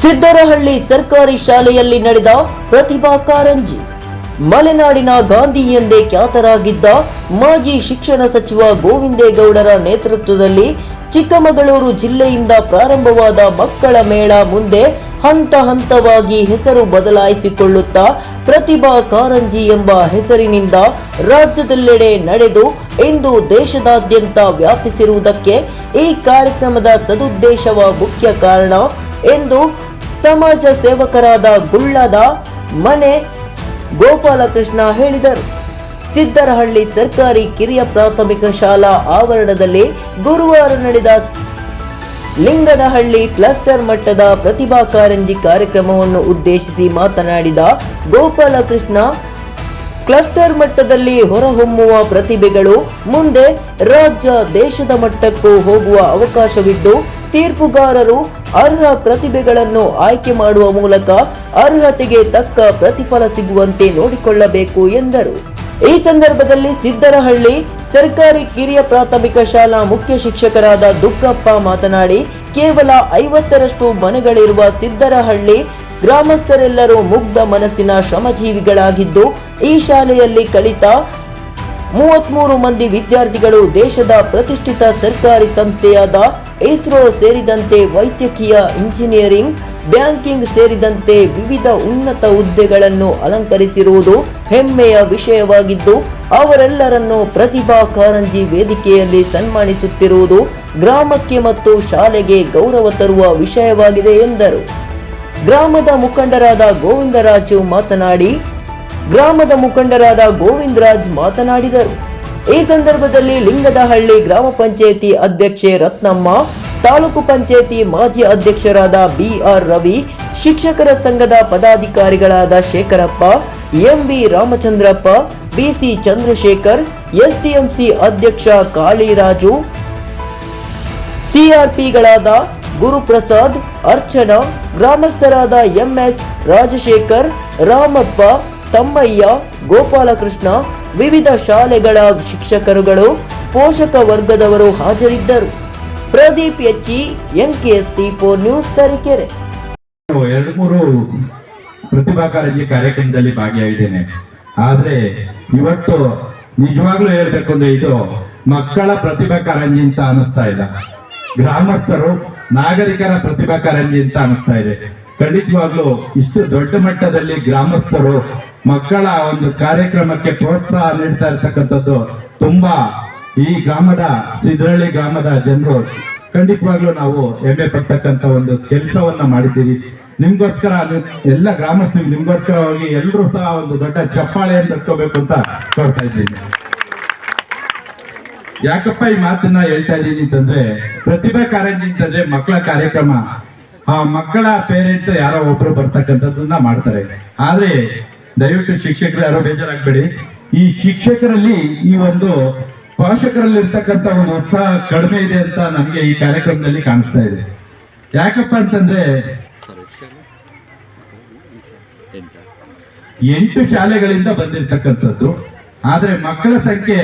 ಸಿದ್ದರಹಳ್ಳಿ ಸರ್ಕಾರಿ ಶಾಲೆಯಲ್ಲಿ ನಡೆದ ಪ್ರತಿಭಾ ಕಾರಂಜಿ ಮಲೆನಾಡಿನ ಗಾಂಧಿ ಎಂದೇ ಖ್ಯಾತರಾಗಿದ್ದ ಮಾಜಿ ಶಿಕ್ಷಣ ಸಚಿವ ಗೋವಿಂದೇಗೌಡರ ನೇತೃತ್ವದಲ್ಲಿ ಚಿಕ್ಕಮಗಳೂರು ಜಿಲ್ಲೆಯಿಂದ ಪ್ರಾರಂಭವಾದ ಮಕ್ಕಳ ಮೇಳ ಮುಂದೆ ಹಂತ ಹಂತವಾಗಿ ಹೆಸರು ಬದಲಾಯಿಸಿಕೊಳ್ಳುತ್ತಾ ಪ್ರತಿಭಾ ಕಾರಂಜಿ ಎಂಬ ಹೆಸರಿನಿಂದ ರಾಜ್ಯದೆಲ್ಲೆಡೆ ನಡೆದು ಇಂದು ದೇಶದಾದ್ಯಂತ ವ್ಯಾಪಿಸಿರುವುದಕ್ಕೆ ಈ ಕಾರ್ಯಕ್ರಮದ ಸದುದ್ದೇಶವ ಮುಖ್ಯ ಕಾರಣ ಎಂದು ಸಮಾಜ ಸೇವಕರಾದ ಗುಳ್ಳದ ಮನೆ ಗೋಪಾಲಕೃಷ್ಣ ಹೇಳಿದರು. ಸಿದ್ದರಹಳ್ಳಿ ಸರ್ಕಾರಿ ಕಿರಿಯ ಪ್ರಾಥಮಿಕ ಶಾಲಾ ಆವರಣದಲ್ಲಿ ಗುರುವಾರ ನಡೆದ ಲಿಂಗದಹಳ್ಳಿ ಕ್ಲಸ್ಟರ್ ಮಟ್ಟದ ಪ್ರತಿಭಾ ಕಾರಂಜಿ ಕಾರ್ಯಕ್ರಮವನ್ನು ಉದ್ದೇಶಿಸಿ ಮಾತನಾಡಿದ ಗೋಪಾಲಕೃಷ್ಣ, ಕ್ಲಸ್ಟರ್ ಮಟ್ಟದಲ್ಲಿ ಹೊರಹೊಮ್ಮುವ ಪ್ರತಿಭೆಗಳು ಮುಂದೆ ರಾಜ್ಯ ದೇಶದ ಮಟ್ಟಕ್ಕೂ ಹೋಗುವ ಅವಕಾಶವಿದ್ದು ತೀರ್ಪುಗಾರರು ಅರ್ಹ ಪ್ರತಿಭೆಗಳನ್ನು ಆಯ್ಕೆ ಮಾಡುವ ಮೂಲಕ ಅರ್ಹತೆಗೆ ತಕ್ಕ ಪ್ರತಿಫಲ ಸಿಗುವಂತೆ ನೋಡಿಕೊಳ್ಳಬೇಕು ಎಂದರು. ಈ ಸಂದರ್ಭದಲ್ಲಿ ಸಿದ್ದರಹಳ್ಳಿ ಸರ್ಕಾರಿ ಕಿರಿಯ ಪ್ರಾಥಮಿಕ ಶಾಲಾ ಮುಖ್ಯ ಶಿಕ್ಷಕರಾದ ದುಗ್ಗಪ್ಪ ಮಾತನಾಡಿ, ಕೇವಲ ಐವತ್ತರಷ್ಟು ಮನೆಗಳಿರುವ ಸಿದ್ದರಹಳ್ಳಿ ಗ್ರಾಮಸ್ಥರೆಲ್ಲರೂ ಮುಗ್ಧ ಮನಸ್ಸಿನ ಶ್ರಮಜೀವಿಗಳಾಗಿದ್ದು, ಈ ಶಾಲೆಯಲ್ಲಿ ಕಲಿತ ಮೂವತ್ಮೂರು ಮಂದಿ ವಿದ್ಯಾರ್ಥಿಗಳು ದೇಶದ ಪ್ರತಿಷ್ಠಿತ ಸರ್ಕಾರಿ ಸಂಸ್ಥೆಯಾದ ಇಸ್ರೋ ಸೇರಿದಂತೆ ವೈದ್ಯಕೀಯ ಇಂಜಿನಿಯರಿಂಗ್, ಬ್ಯಾಂಕಿಂಗ್ ಸೇರಿದಂತೆ ವಿವಿಧ ಉನ್ನತ ಹುದ್ದೆಗಳನ್ನು ಅಲಂಕರಿಸಿರುವುದು ಹೆಮ್ಮೆಯ ವಿಷಯವಾಗಿದ್ದು, ಅವರೆಲ್ಲರನ್ನು ಪ್ರತಿಭಾ ಕಾರಂಜಿ ವೇದಿಕೆಯಲ್ಲಿ ಸನ್ಮಾನಿಸುತ್ತಿರುವುದು ಗ್ರಾಮಕ್ಕೆ ಮತ್ತು ಶಾಲೆಗೆ ಗೌರವ ತರುವ ವಿಷಯವಾಗಿದೆ ಎಂದರು. ಗ್ರಾಮದ ಮುಖಂಡರಾದ ಗೋವಿಂದರಾಜು ಮಾತನಾಡಿ, ಗ್ರಾಮದ ಮುಖಂಡರಾದ ಗೋವಿಂದರಾಜ್ ಮಾತನಾಡಿದರು. ಈ ಸಂದರ್ಭದಲ್ಲಿ ಲಿಂಗದಹಳ್ಳಿ ಗ್ರಾಮ ಪಂಚಾಯಿತಿ ಅಧ್ಯಕ್ಷೆ ರತ್ನಮ್ಮ, ತಾಲೂಕು ಪಂಚಾಯಿತಿ ಮಾಜಿ ಅಧ್ಯಕ್ಷರಾದ ಬಿಆರ್ ರವಿ, ಶಿಕ್ಷಕರ ಸಂಘದ ಪದಾಧಿಕಾರಿಗಳಾದ Shekharappa M V Ramachandrappa, BC Chandrashekhar SDMC ಅಧ್ಯಕ್ಷ ಕಾಳಿರಾಜು, ಸಿಆರ್ಪಿಗಳಾದ ಗುರುಪ್ರಸಾದ್, ಅರ್ಚನಾ, ಗ್ರಾಮಸ್ಥರಾದ ಎಂಎಸ್ ರಾಜಶೇಖರ್, ರಾಮಪ್ಪ, ತಮ್ಮಯ್ಯ ಗೋಪಾಲಕೃಷ್ಣ ವಿವಿಧ ಶಾಲೆಗಳ ಶಿಕ್ಷಕರುಗಳು ಪೋಷಕ ವರ್ಗದವರು ಹಾಜರಿದ್ದರು. Pradeep HC T four news Tarikere. ಎರಡು ಮೂರು ಪ್ರತಿಭಾ ಕಾರಂಜಿ ಕಾರ್ಯಕ್ರಮದಲ್ಲಿ ಭಾಗಿಯಾಗಿದ್ದೇನೆ. ಆದ್ರೆ ಇವತ್ತು ನಿಜವಾಗ್ಲೂ ಹೇಳ್ಬೇಕು ಅಂದ್ರೆ ಇದು ಮಕ್ಕಳ ಪ್ರತಿಭಾ ಕಾರಂಜಿ ಅಂತ ಅನಿಸ್ತಾ ಇಲ್ಲ. ಗ್ರಾಮಸ್ಥರು, ನಾಗರಿಕರ ಪ್ರತಿಭಾ ಕಾರಂಜಿ ಅಂತ ಅನಿಸ್ತಾ ಇದೆ. ಖಂಡಿತವಾಗ್ಲೂ ಇಷ್ಟು ದೊಡ್ಡ ಮಟ್ಟದಲ್ಲಿ ಗ್ರಾಮಸ್ಥರು ಮಕ್ಕಳ ಒಂದು ಕಾರ್ಯಕ್ರಮಕ್ಕೆ ಪ್ರೋತ್ಸಾಹ ನೀಡ್ತಾ ಇರ್ತಕ್ಕಂಥದ್ದು ತುಂಬಾ ಈ ಗ್ರಾಮದ ಸಿದ್ರಳ್ಳಿ ಗ್ರಾಮದ ಜನರು ಖಂಡಿತವಾಗ್ಲೂ ನಾವು ಹೆಮ್ಮೆ ಪಡ್ತಕ್ಕಂತ ಒಂದು ಕೆಲಸವನ್ನ ಮಾಡಿದ್ದೀವಿ ನಿಮ್ಗೋಸ್ಕರ ಎಲ್ಲ ಎಲ್ಲ ಗ್ರಾಮಸ್ಥರು ನಿಮ್ಗೋಸ್ಕರವಾಗಿ ಎಲ್ಲರೂ ಸಹ ಒಂದು ದೊಡ್ಡ ಚಪ್ಪಾಳೆಯನ್ನು ತಕ್ಕೋಬೇಕು ಅಂತ ಕೊಡ್ತಾ ಇದ್ದೀನಿ. ಯಾಕಪ್ಪ ಈ ಮಾತನ್ನ ಹೇಳ್ತಾ ಇದ್ದೀನಿ ಅಂತಂದ್ರೆ ಪ್ರತಿಭಾ ಕಾರಂಜಿ ಅಂತಂದ್ರೆ ಮಕ್ಕಳ ಕಾರ್ಯಕ್ರಮ ಆ ಮಕ್ಕಳ ಪೇರೆಂಟ್ಸ್ ಯಾರೋ ಒಬ್ರು ಬರ್ತಕ್ಕಂಥದ್ದನ್ನ ಮಾಡ್ತಾರೆ. ಆದ್ರೆ ದಯವಿಟ್ಟು ಶಿಕ್ಷಕರು ಯಾರೋ ಬೇಜಾರಾಗ್ಬೇಡಿ. ಈ ಶಿಕ್ಷಕರಲ್ಲಿ ಈ ಒಂದು ಪೋಷಕರಲ್ಲಿ ಇರ್ತಕ್ಕಂಥ ಒಂದು ಉತ್ಸಾಹ ಕಡಿಮೆ ಇದೆ ಅಂತ ನಮ್ಗೆ ಈ ಕಾರ್ಯಕ್ರಮದಲ್ಲಿ ಕಾಣಿಸ್ತಾ ಇದೆ. ಯಾಕಪ್ಪ ಅಂತಂದ್ರೆ ಎಂಟು ಶಾಲೆಗಳಿಂದ ಬಂದಿರ್ತಕ್ಕಂಥದ್ದು. ಆದ್ರೆ ಮಕ್ಕಳ ಸಂಖ್ಯೆ